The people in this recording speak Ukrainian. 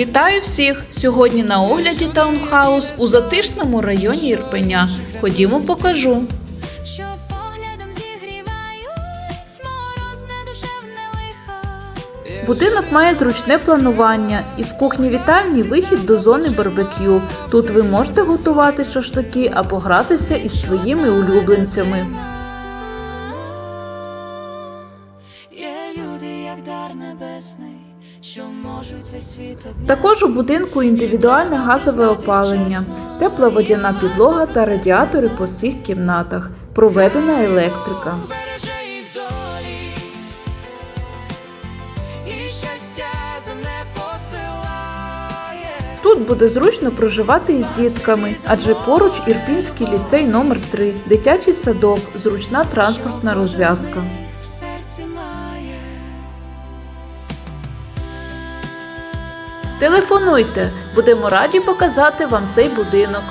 Вітаю всіх! Сьогодні на огляді таунхаус у затишному районі Ірпеня. Ходімо, покажу. Будинок має зручне планування. Із кухні вітальні вихід до зони барбекю. Тут ви можете готувати шашлики або гратися із своїми улюбленцями. Є люди, як дар небесний, що можуть весь світ. Також у будинку індивідуальне газове опалення, тепла водяна підлога та радіатори по всіх кімнатах. Проведена електрика. Тут буде зручно проживати із дітками, адже поруч Ірпінський ліцей номер 3 дитячий садок, зручна транспортна розв'язка. Телефонуйте, будемо раді показати вам цей будинок.